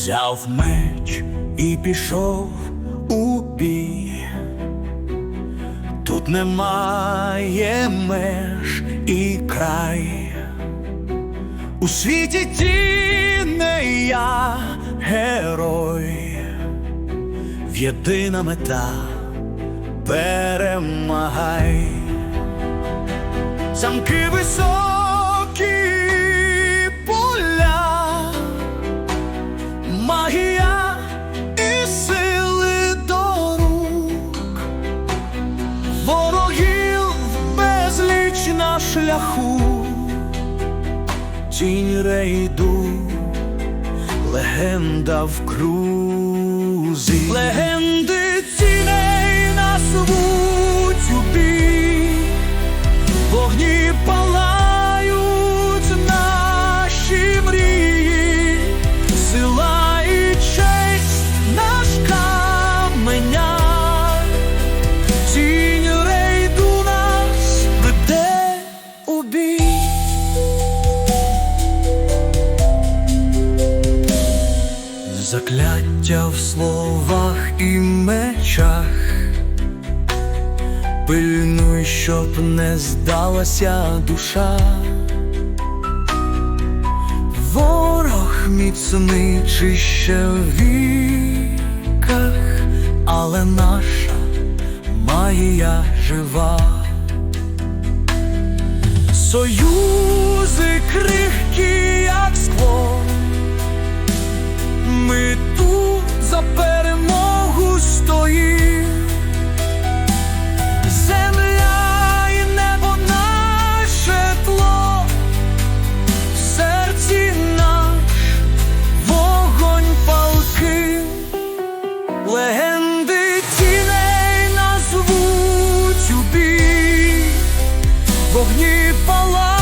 взяв меч і пішов у бій. Тут немає меж і край. У світі тіней я герой, в єдина мета перемагай. Замки високі безліч на шляху, тінь рейду, легенда в крузі. Легенди Закляття в словах і мечах. Пильнуй, щоб не здалася душа. Ворог міцний чи ще в віках, але наша магія жива. Союзи вогні пала.